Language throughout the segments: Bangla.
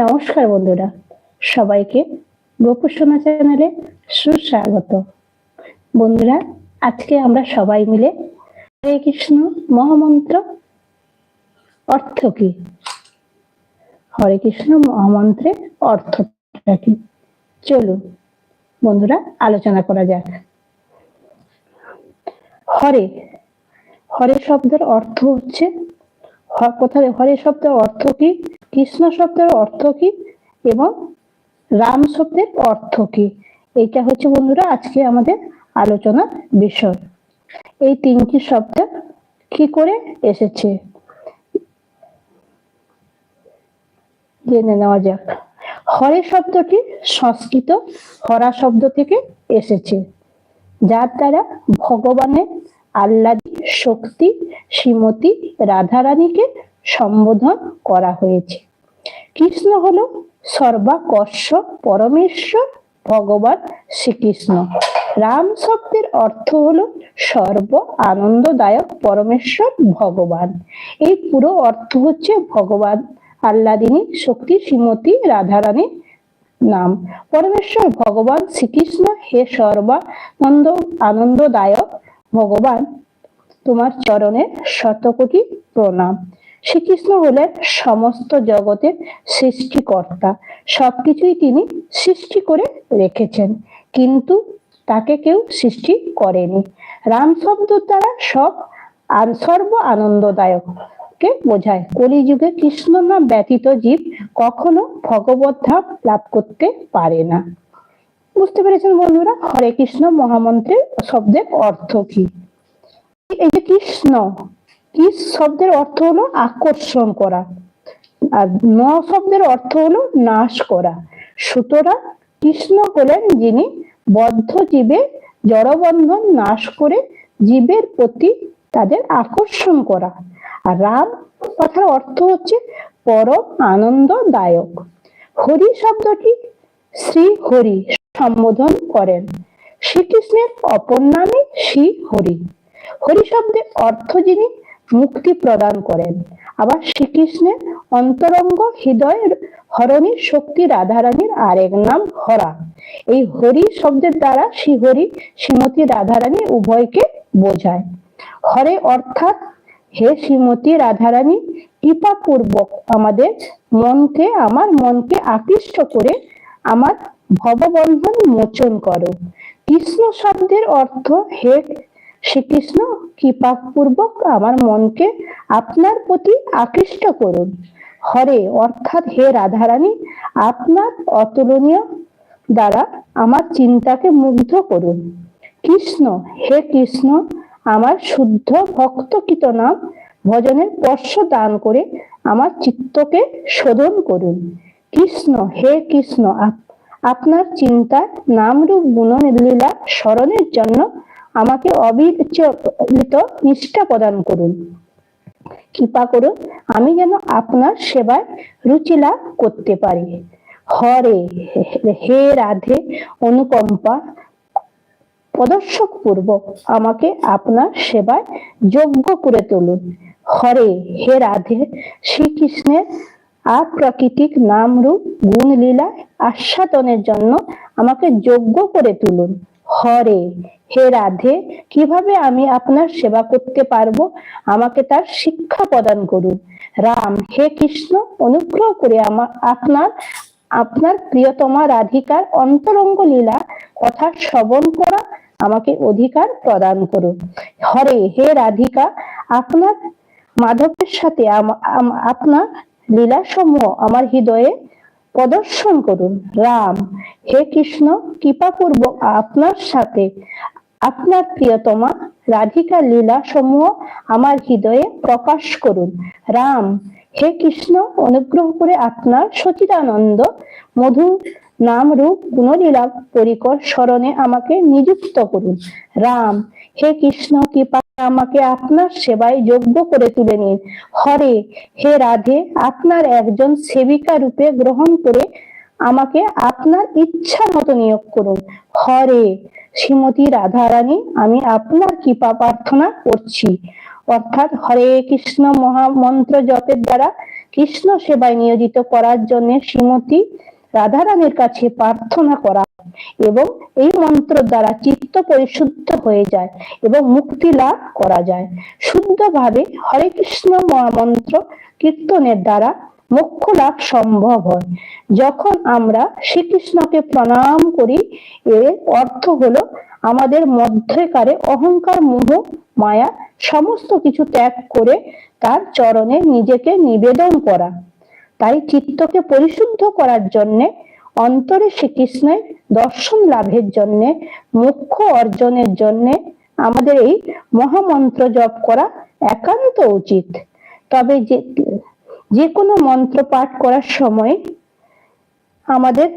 নমস্কার বন্ধুরা। সবাইকে গোপুসোনা চ্যানেলে সুস্বাগত। বন্ধুরা, আজকে আমরা সবাই মিলে হরে কৃষ্ণ মহামন্ত্র অর্থ কি? হরে কৃষ্ণ মহামন্ত্রের অর্থটা কি? চলুন বন্ধুরা, আলোচনা করা যাক। হরে হরে শব্দের অর্থ হচ্ছে কোথায় হরে শব্দের অর্থ কি? কৃষ্ণ শব্দের অর্থ কি এবং রাম শব্দের অর্থ কি? এটা হচ্ছে বন্ধুরা আজকে আমাদের আলোচনার বিষয়। এই তিনটি শব্দ কি করে এসেছে? জেনে নেওয়া যাক। হরে শব্দটি সংস্কৃত হরা শব্দ থেকে এসেছে, যার দ্বারা ভগবানের আহ্লাদী শক্তি, শ্রীমতী রাধারানীকে সম্বোধন করা হয়েছে। কৃষ্ণ হলো সর্বাকর্ষ পরমেশ্বর, ভগবান শ্রীকৃষ্ণ। রাম শব্দের অর্থ হলো সর্ব আনন্দদায়ক পরমেশ্বর, ভগবান। এই পুরো অর্থ হচ্ছে ভগবান, আহ্লাদিনী, শক্তি, শ্রীমতী, রাধারানী নাম। পরমেশ্বর, ভগবান, শ্রীকৃষ্ণ, হে সর্বানন্দ আনন্দদায়ক ভগবান, তোমার চরণে শতকোটি প্রণাম। শ্রীকৃষ্ণ হলেন সমস্ত জগতের সৃষ্টিকর্তা। সবকিছুই তিনি সৃষ্টি করে রেখেছেন, কিন্তু তাকে কেউ সৃষ্টি করেনি। রাম শব্দ দ্বারা সব সর্ব আনন্দদায়ক কে বোঝায়। কলিযুগে কৃষ্ণ নাম ব্যতীত জীব কখনো ভগবত ধাম লাভ করতে পারে না। বুঝতে পেরেছেন বন্ধুরা? হরে কৃষ্ণ মহামন্ত্রের শব্দের অর্থ কি? এই যে কৃষ্ণ কৃষ শব্দের অর্থ হলো আকর্ষণ করা। আর ন শব্দের অর্থ হলো নাশ করা। সুতরাং কৃষ্ণ হলেন যিনি বদ্ধ জীবের জড়বন্ধন নাশ করে জীবের প্রতি তাদের আকর্ষণ করা। আর রাম কথার অর্থ হচ্ছে পরম আনন্দদায়ক। হরি শব্দটি শ্রী হরি সম্বোধন করেন। শ্রীকৃষ্ণের অপর নামে শ্রী হরি। হরি শব্দের অর্থ যিনি মুক্তি প্রদান করেন। আবার শ্রীকৃষ্ণের অন্তরঙ্গ হৃদয়ের হরণী শক্তি রাধারানীর আরেক নাম হরা। এই হরি শব্দের দ্বারা শ্রীহরি শ্রীমতী রাধারানী উভয়কে বোঝায়। হরে অর্থাৎ, হে শ্রীমতী রাধারানী, কৃপাপূর্বক আমাদের মনকে, আমার মনকে আকৃষ্ট করে আমার ভববন্ধন মোচন করো। কৃষ্ণ শব্দের অর্থ, হে শ্রীকৃষ্ণ কৃপাপূর্বক আমার মনকে আপনার প্রতি আকৃষ্ট করুন। হরে, অর্থাৎ হে রাধারানী, আপনার অতুলনীয় দ্বারা আমার চিন্তাকে মুগ্ধ করুন। কৃষ্ণ, হে কৃষ্ণ, আমার শুদ্ধ ভক্তকৃত নাম ভজনের স্পর্শ দান করে আমার চিত্তকে শোধন করুন। কৃষ্ণ, হে কৃষ্ণ আপনার চিন্তায় নামরূপ গুণ লীলা স্মরণের জন্য আমাকে অবিচলিত নিষ্ঠা প্রদান করুন। কৃপা করুন, আমি যেন আপনার সেবায় রুচি লাভ করতে পারি। হরে, হে রাধে, অনুকম্পা প্রদর্শক পূর্বক আমাকে আপনার সেবায় যোগ্য করে তুলুন। হরে, হে রাধে, শ্রীকৃষ্ণের আপ্রাকৃতিক নাম রূপ গুণ লীলা আস্বাদনের জন্য আমাকে যোগ্য করে তুলুন। হরে, হে রাধে, কীভাবে আমি আপনার সেবা করতে পারব? আমাকে তার শিক্ষা প্রদান করুন। রাম, হে কৃষ্ণ, অনুগ্রহ করে আমার আপনার আপনার প্রিয়তমা রাধিকার অন্তরঙ্গ লীলা, কথা শ্রবণ করা আমাকে অধিকার প্রদান করুন। হরে, হে রাধিকা, আপনার মাধবের সাথে আপনার লীলা সমূহ আমার হৃদয়ে প্রদর্শন করুন। রাম, হে কৃষ্ণ কৃপাপূর্বক আপনার সাথে। আপনার প্রিয়তমা রাধিকা লীলা সমূহ আমার হৃদয়ে প্রকাশ করুন। রাম, হে কৃষ্ণ, অনুগ্রহ করে আপনার সচিদানন্দ মধু নাম রূপ গুণলীলা পরিকর স্মরণে আমাকে নিযুক্ত করুন। রাম, হে কৃষ্ণ, কৃপা আমাকে আপনার সেবায় যোগ্য করে তুলে নিন। হরে, হে রাধে, আপনার একজন সেবিকা রূপে গ্রহণ করে আমাকে আপনার ইচ্ছা মতো নিয়োগ করুন। হরে, শ্রীমতী রাধারানী, আমি আপনার কৃপা প্রার্থনা করছি। অর্থাৎ হরে কৃষ্ণ মহামন্ত্র জপের দ্বারা কৃষ্ণ সেবায় নিয়োজিত করার জন্য শ্রীমতী রাধারানীর কাছে প্রার্থনা করা এবং এই মন্ত্র দ্বারা চিত্ত পরিশুদ্ধ হয়ে যায় এবং মুক্তি লাভ করা যায়। শুদ্ধভাবে হরে কৃষ্ণ মহামন্ত্র কীর্তনের দ্বারা মোক্ষ লাভ সম্ভব হয়। যখন আমরা শ্রীকৃষ্ণকে প্রণাম করি, এর অর্থ হলো আমাদের মধ্যকারে অহংকার, মোহ, মায়া সমস্ত কিছু ত্যাগ করে তার চরণে নিজেকে নিবেদন করা। তাই চিত্তকে পরিশুদ্ধ করার জন্যে অন্তরে শ্রীকৃষ্ণের দর্শন লাভের জন্য, মুখ্য অর্জনের জন্য আমাদের এই মহামন্ত্র জপ করা একান্ত উচিত। তবে যে যে কোনো মন্ত্র পাঠ করার সময় আমাদের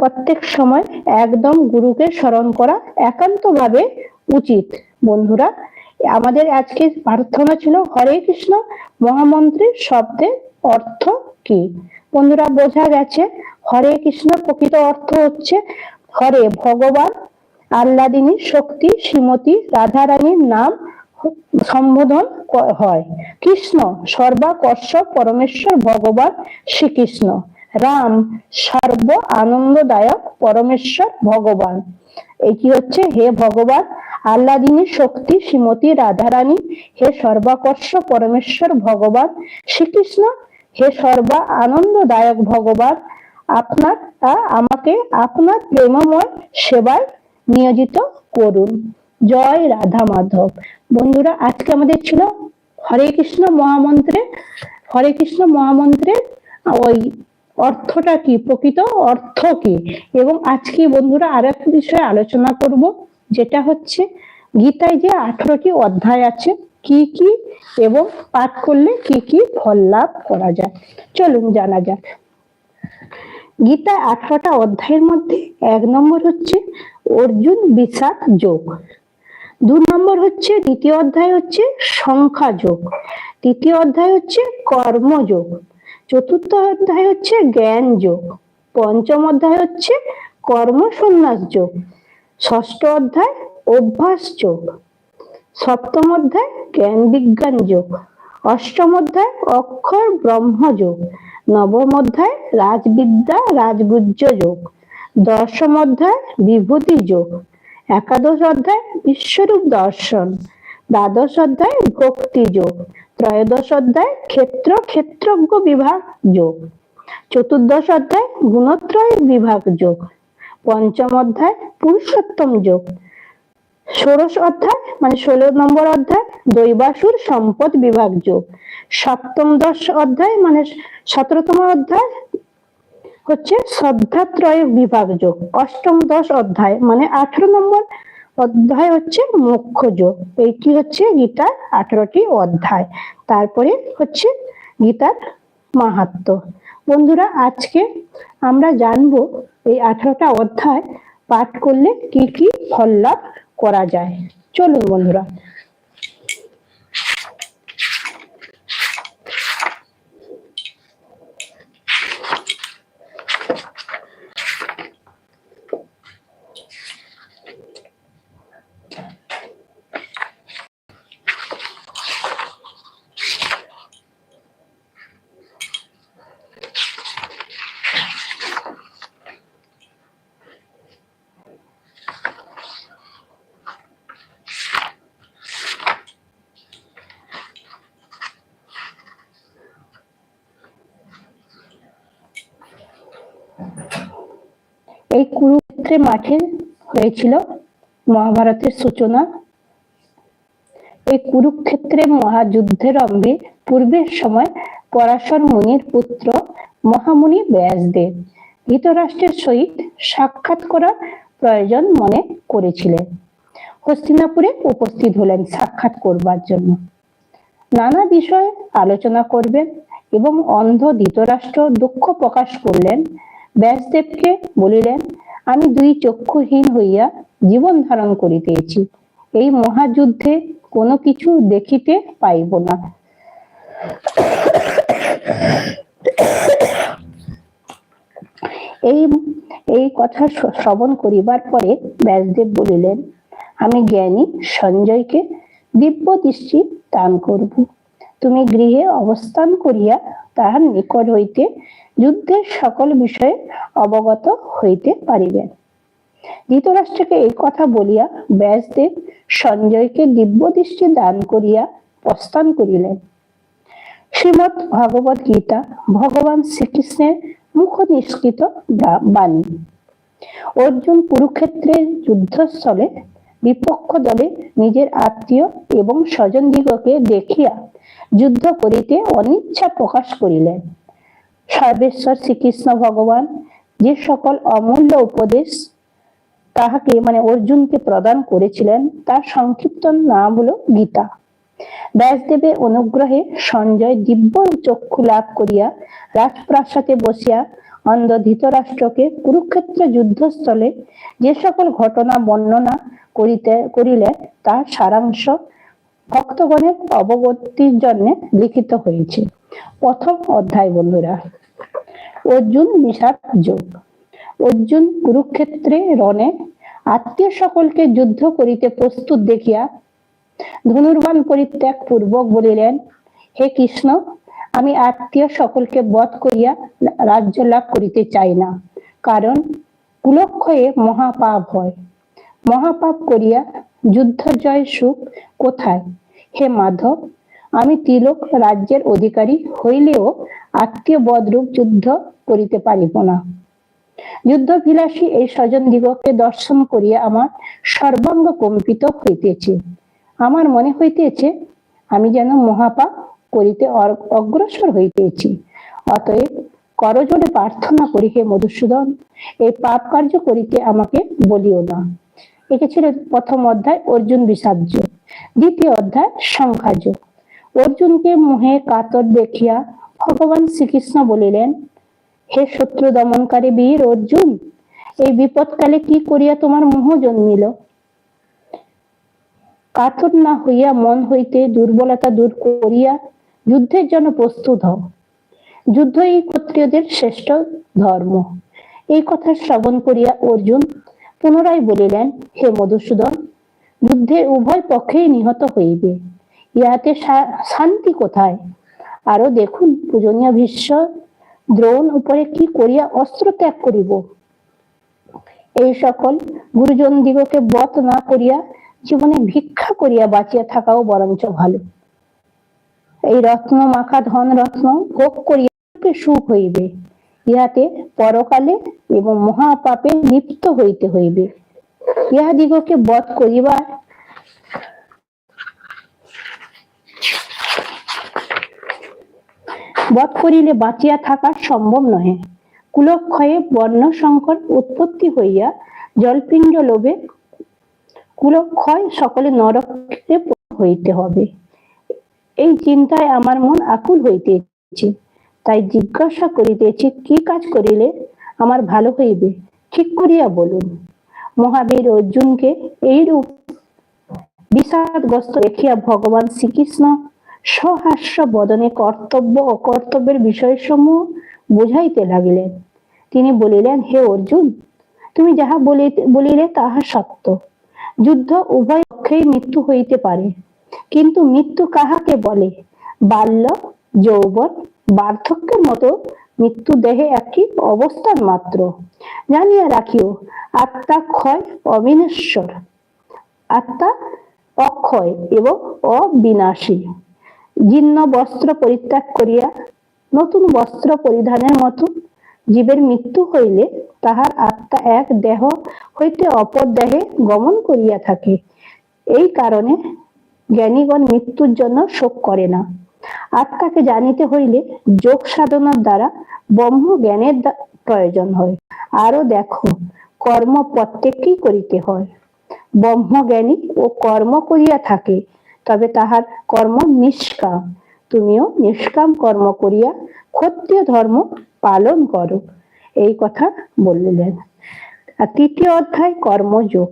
প্রত্যেক সময় একদম গুরুকে স্মরণ করা একান্তভাবে উচিত। বন্ধুরা, আমাদের আজকে প্রার্থনা ছিল হরে কৃষ্ণ, মহামন্ত্রের শব্দের অর্থ কি? বন্ধুরা, বোঝা গেছে হরে কৃষ্ণ, প্রকৃত অর্থ হচ্ছে হরে ভগবান আল্লাদিনী শক্তি, শ্রীমতী রাধারানীর নাম সম্বোধন হয়। কৃষ্ণ সর্বাকর্ষ পরমেশ্বর ভগবান শ্রীকৃষ্ণ। রাম, সর্ব আনন্দদায়ক পরমেশ্বর ভগবান। এটি হচ্ছে হে ভগবান আল্লাদিনী শক্তি, শ্রীমতী রাধারানী, হে সর্বাকর্ষ পরমেশ্বর ভগবান শ্রীকৃষ্ণ, হে সর্বা আনন্দদায়ক ভগবান আপনার আমাকে আপনার প্রেমময় সেবায় নিয়োজিত করুন। জয় রাধা মাধব। বন্ধুরা, আজকে আমাদের ছিল হরে কৃষ্ণ মহামন্ত্রে, হরে কৃষ্ণ মহামন্ত্রের ওই অর্থটা কি, প্রকৃত অর্থ কি? এবং আজকে বন্ধুরা আর একটা বিষয়ে আলোচনা করব, যেটা হচ্ছে গীতায় যে আঠারোটি অধ্যায় আছে, কি কি এবং পাঠ করলে কি কি ফল লাভ করা যায়। চলুন জানা যাক। গীতায় আঠারোটা অধ্যায়ের মধ্যে এক নম্বর হচ্ছে অর্জুন বিষাদ যোগ। দু নম্বর হচ্ছে দ্বিতীয় অধ্যায় হচ্ছে সংখ্যা যোগ। তৃতীয় অধ্যায় হচ্ছে কর্মযোগ চতুর্থ অধ্যায় হচ্ছে জ্ঞান যোগ। পঞ্চম অধ্যায় হচ্ছে কর্মসন্ন্যাস যোগ। ষষ্ঠ অধ্যায় অভ্যাস যোগ। সপ্তম অধ্যায় জ্ঞান বিজ্ঞান যোগ। অষ্টম অধ্যায় অক্ষর ব্রহ্ম যোগ নবম অধ্যায় রাজবিদ্যা রাজগুজ্জ যোগ দশম অধ্যায় বিভূতি যোগ একাদশ অধ্যায় বিশ্বরূপ দর্শন দ্বাদশ অধ্যায় ভক্তি যোগ ত্রয়োদশ অধ্যায় ক্ষেত্র ক্ষেত্রজ্ঞ বিভাগ যোগ চতুর্দশ অধ্যায় গুণত্রয় বিভাগ যোগ পঞ্চম অধ্যায় পুরুষোত্তম যোগ ষোড়শ অধ্যায় মানে ষোলো নম্বর অধ্যায়, দৈবাসুর সম্পদ বিভাগ যোগ। সপ্তম দশ অধ্যায় মানে সতেরোতম অধ্যায় হচ্ছে শ্রদ্ধাত্রয় বিভাগ যোগ। অষ্টম দশ অধ্যায় মানে আঠারো নম্বর অধ্যায় হচ্ছে মোক্ষ যোগ। এইটি হচ্ছে? গীতার আঠারোটি অধ্যায়। তারপরে হচ্ছে গীতার মাহাত্ম। বন্ধুরা, আজকে আমরা জানব এই আঠারোটা অধ্যায় পাঠ করলে কি কি ফল লাভ করা যায়। চলুন বন্ধুরা এই কুরুক্ষেত্রের মাঠে হয়েছিল। মহাভারতের সূচনা। এই কুরুক্ষেত্রের মহাযুদ্ধের অম্বে পূর্বের সময় পরাশর মুনির পুত্র মহামুনি ব্যাসদেব ধৃতরাষ্ট্রের সহিত সাক্ষাৎ করার প্রয়োজন মনে করেছিলেন। হস্তিনাপুরে উপস্থিত হলেন সাক্ষাৎ করবার জন্য। নানা বিষয়ে আলোচনা করবেন এবং অন্ধ ধৃতরাষ্ট্র দুঃখ প্রকাশ করলেন। ব্যাসদেবকে বলিলেন আমি দুই চক্ষুহীন হইয়া জীবন ধারণ করিতেছি। এই মহাযুদ্ধে কোনো কিছু দেখিতে পাইব না। এই এই কথা শ্রবণ করিবার পরে ব্যাসদেব বলিলেন, আমি জ্ঞানী সঞ্জয়কে দিব্য দৃষ্টি দান করব। তুমি গৃহে অবস্থান করিয়া তাহার নিকট হইতে যুদ্ধের সকল বিষয়ে অবগত হইতে পারিবেন। ধৃতরাষ্ট্রকে এই কথা বলিয়া ব্যাসদেব সঞ্জয়কে দিব্য দৃষ্টি দান করিয়া প্রস্থান করিলেন। শ্রীমৎ ভগবত গীতা ভগবান শ্রীকৃষ্ণের মুখ নিষ্কৃত বাণী। অর্জুন কুরুক্ষেত্রের যুদ্ধস্থলে বিপক্ষ দলে নিজের আত্মীয় এবং স্বজনদিগকে দেখিয়া যুদ্ধ করিতে অনিচ্ছা প্রকাশ করিলেন। সর্বেশ্বর শ্রীকৃষ্ণ ভগবান যে সকল অমূল্য উপদেশ তাহাকে মানে অর্জুনকে প্রদান করেছিলেন, তার সংক্ষিপ্ত নাম হলো গীতা। ব্যাসদেবের অনুগ্রহে সঞ্জয় দিব্য চক্ষু লাভ করিয়া রাজপ্রাসাদে বসিয়া অন্ধ ধৃতরাষ্ট্রকে কুরুক্ষেত্র যুদ্ধস্থলে যে সকল ঘটনা, বর্ণনা করিতে, করিলে তার সারাংশ ভক্তগণের অবগতির জন্য লিখিত হয়েছে। প্রথম অধ্যায়, বন্ধুরা। অর্জুন বিষাদ যোগ। অর্জুন কুরুক্ষেত্রে রণে আত্মীয় সকলকে যুদ্ধ করিতে প্রস্তুত দেখিয়া ধনুর্বান পরিত্যাগ পূর্বক বলিলেন, হে কৃষ্ণ, আমি আত্মীয় সকলকে বধ করিয়া রাজ্য লাভ করিতে চাই না, কারণ কুলক্ষয়ে মহাপাপ হয়। মহাপাপ করিয়া যুদ্ধ জয় সুখ কোথায়? হে মাধব, আমি তিলক রাজ্যের অধিকারী হইলেও আত্মীয় বদরূপ যুদ্ধ করিতে পারিব না। যুদ্ধ বিলাসী এই স্বজন দিগকে দর্শন করিয়া আমার সর্বাঙ্গ কম্পিত হইতেছে। আমার মনে হইতেছে, আমি যেন মহাপাপ করিতে অগ্রসর হইতেছি। অতএব করজোড়ে প্রার্থনা করি হে মধুসূদন, এই পাপ কার্য করিতে আমাকে বলিও না। একে ছিল প্রথম অধ্যায় অর্জুন বিষাদ্য দ্বিতীয় অধ্যায় সংখ্যাজ অর্জুনকে মোহে কাতর দেখিয়া ভগবান শ্রীকৃষ্ণ বলিলেন, হে শত্রু দমনকারী বীর অর্জুন, এই বিপদকালে কি করিয়া তোমার মোহ জন্মিল? কাতর না হইয়া মন হইতে দুর্বলতা দূর করিয়া যুদ্ধের জন্য প্রস্তুত হও। যুদ্ধ এই ক্ষত্রিয়দের শ্রেষ্ঠ ধর্ম। এই কথা শ্রবণ করিয়া অর্জুন পুনরায় বলিলেন, হে মধুসূদন, যুদ্ধে উভয় পক্ষেই নিহত হইবে। ইহাতে শান্তি কোথায়? আরও দেখুন, পূজনীয় ভীষ্ম দ্রোণ উপরে কি করিয়া অস্ত্র ত্যাগ করিব? এই সকল গুরুজন দিগকে বধ না করিয়া জীবনে ভিক্ষা করিয়া বাঁচিয়া থাকাও বরঞ্চ ভালো। এই রত্ন, মাখা ধন রত্ন ভোগ করিয়া সুখ হইবে। ইহাতে পরকালে এবং মহাপাপে লিপ্ত হইতে হইবে। ইহাদিগকে বধ করিবার বধ করিলে বাঁচিয়া থাকা সম্ভব নহে। কুলক্ষয়ে বর্ণ সংকট উৎপত্তি হইয়া জলপিণ্ড লোভে কুলক্ষয় সকলে নরকে হইতে হবে। এই চিন্তায় আমার মন আকুল হইতেছে। তাই জিজ্ঞাসা করিতেছি কি কাজ করিলে আমার ভালো হইবে? ঠিক করিয়া বলুন। মহাবীর অর্জুনকে এইরূপ বিষাদগ্রস্ত দেখিয়া ভগবান শ্রীকৃষ্ণ সহাস্য বদনে কর্তব্য অকর্তব্যের বিষয়সমূহ বুঝাইতে লাগিলেন। তিনি বলিলেন, হে অর্জুন, তুমি যাহা বলিলে তাহা সত্য। যুদ্ধ উভয় পক্ষেই মৃত্যু হইতে পারে। কিন্তু মৃত্যু কাহাকে বলে? বাল্য, যৌবন বার্ধক্যের মতো মৃত্যু দেহে একটি অবস্থান মাত্র। জানিয়া রাখিও, আত্মা ক্ষয় অবিনশ্বর। আত্মা অক্ষয় এবং অবিনাশী। জীর্ণ বস্ত্র পরিত্যাগ করিয়া নতুন বস্ত্র পরিধানের মতো জীবের মৃত্যু হইলে তাহার আত্মা এক দেহ হইতে অপর দেহে গমন করিয়া থাকে। এই কারণে জ্ঞানীগণ মৃত্যুর জন্য শোক করে না। আত্মাকে জানিতে হইলে যোগ সাধনার দ্বারা ব্রহ্ম জ্ঞানের প্রয়োজন হয়। আরও দেখো, কর্ম প্রত্যেককেই করিতে হয়। ব্রহ্মজ্ঞানী ও কর্ম করিয়া থাকে, তবে তাহার কর্ম নিষ্কাম। তুমিও নিষ্কাম কর্ম করিয়া ক্ষত্রিয় ধর্ম পালন করো। এই কথা বললেন। আর তৃতীয় অধ্যায়, কর্মযোগ।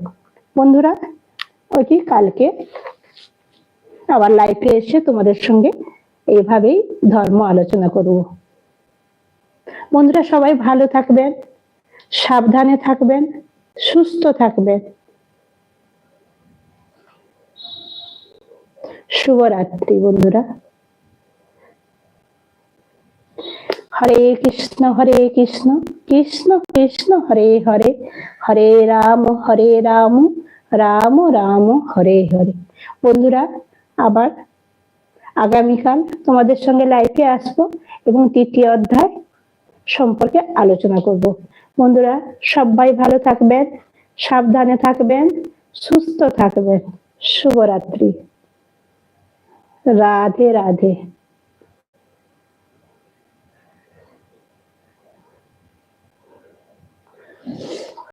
বন্ধুরা ওইটি কালকে আবার লাইফে এসে তোমাদের সঙ্গে এইভাবেই ধর্ম আলোচনা করব। বন্ধুরা, সবাই ভালো থাকবেন, সাবধানে থাকবেন, সুস্থ থাকবেন। শুভরাত্রি বন্ধুরা। হরে কৃষ্ণ হরে কৃষ্ণ কৃষ্ণ কৃষ্ণ, হরে হরে হরে রাম হরে রাম রাম রাম, হরে হরে। বন্ধুরা, আবার আগামীকাল তোমাদের সঙ্গে লাইফে আসব এবং তৃতীয় অধ্যায় সম্পর্কে আলোচনা করব। বন্ধুরা, সবাই ভালো থাকবেন, সাবধানে থাকবেন, সুস্থ থাকবেন। শুভরাত্রি। রাধে রাধে।